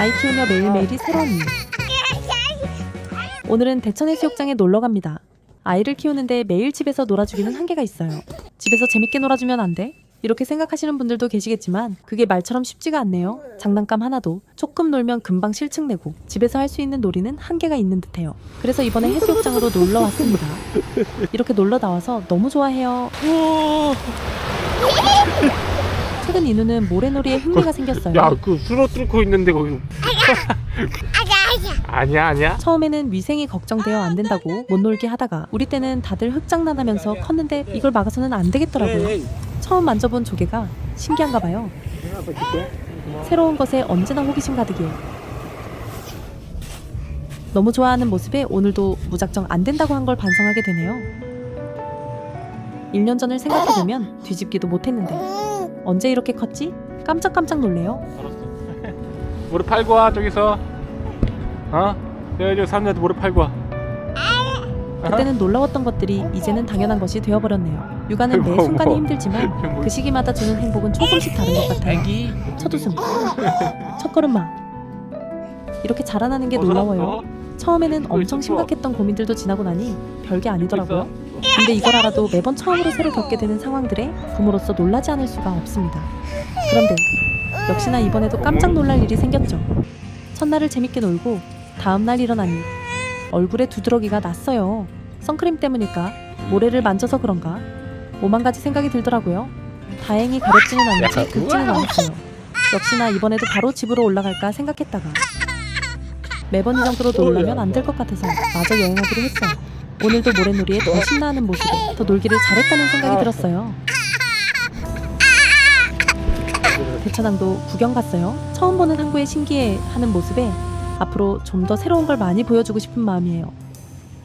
아이 키우며 매일매일이 새로운 일. 오늘은 대천해수욕장에 놀러 갑니다. 아이를 키우는데 매일 집에서 놀아주기는 한계가 있어요. 집에서 재밌게 놀아주면 안 돼? 이렇게 생각하시는 분들도 계시겠지만 그게 말처럼 쉽지가 않네요. 장난감 하나도 조금 놀면 금방 실증 내고 집에서 할 수 있는 놀이는 한계가 있는 듯해요. 그래서 이번에 해수욕장으로 놀러 왔습니다. 이렇게 놀러 나와서 너무 좋아해요. 최근 인우는 모래놀이에 흥미가 생겼어요. 야, 그 수로 뚫고 있는데 거기. 아니야, 아니야. 처음에는 위생이 걱정되어 안 된다고 못 놀게 하다가 우리 때는 다들 흙장난하면서 컸는데 이걸 막아서는 안 되겠더라고요. 처음 만져본 조개가 신기한가 봐요. 새로운 것에 언제나 호기심 가득이에요. 너무 좋아하는 모습에 오늘도 무작정 안 된다고 한 걸 반성하게 되네요. 1년 전을 생각해보면 뒤집기도 못했는데 언제 이렇게 컸지? 깜짝깜짝 놀래요. 무릎 팔고 와 저기서. 어? 저 사람들한테 무릎 팔고 와. 그때는 놀라웠던 것들이 이제는 당연한 것이 되어버렸네요. 육아는 매 어머, 순간이 어머. 힘들지만 그 시기마다 주는 행복은 조금씩 다른 것 같아요. 첫 웃음, 첫 걸음마. 이렇게 자라나는 게 놀라워요. 처음에는 엄청 심각했던 고민들도 지나고 나니 별게 아니더라고요. 근데 이걸 알아도 매번 처음으로 새로 겪게 되는 상황들에 부모로서 놀라지 않을 수가 없습니다. 그런데 역시나 이번에도 깜짝 놀랄 일이 생겼죠. 첫날을 재밌게 놀고 다음날 일어나니 얼굴에 두드러기가 났어요. 선크림 때문일까? 모래를 만져서 그런가? 오만 가지 생각이 들더라고요. 다행히 가렵지는 않지 긁지는 않았어요. 역시나 이번에도 바로 집으로 올라갈까 생각했다가 매번 이 정도로 놀라면 안 될 것 같아서 마저 여행하기로 했어요. 오늘도 모래놀이에 더 신나하는 모습에 더 놀기를 잘했다는 생각이 들었어요. 대천항도 구경 갔어요. 처음 보는 항구에 신기해 하는 모습에 앞으로 좀 더 새로운 걸 많이 보여주고 싶은 마음이에요.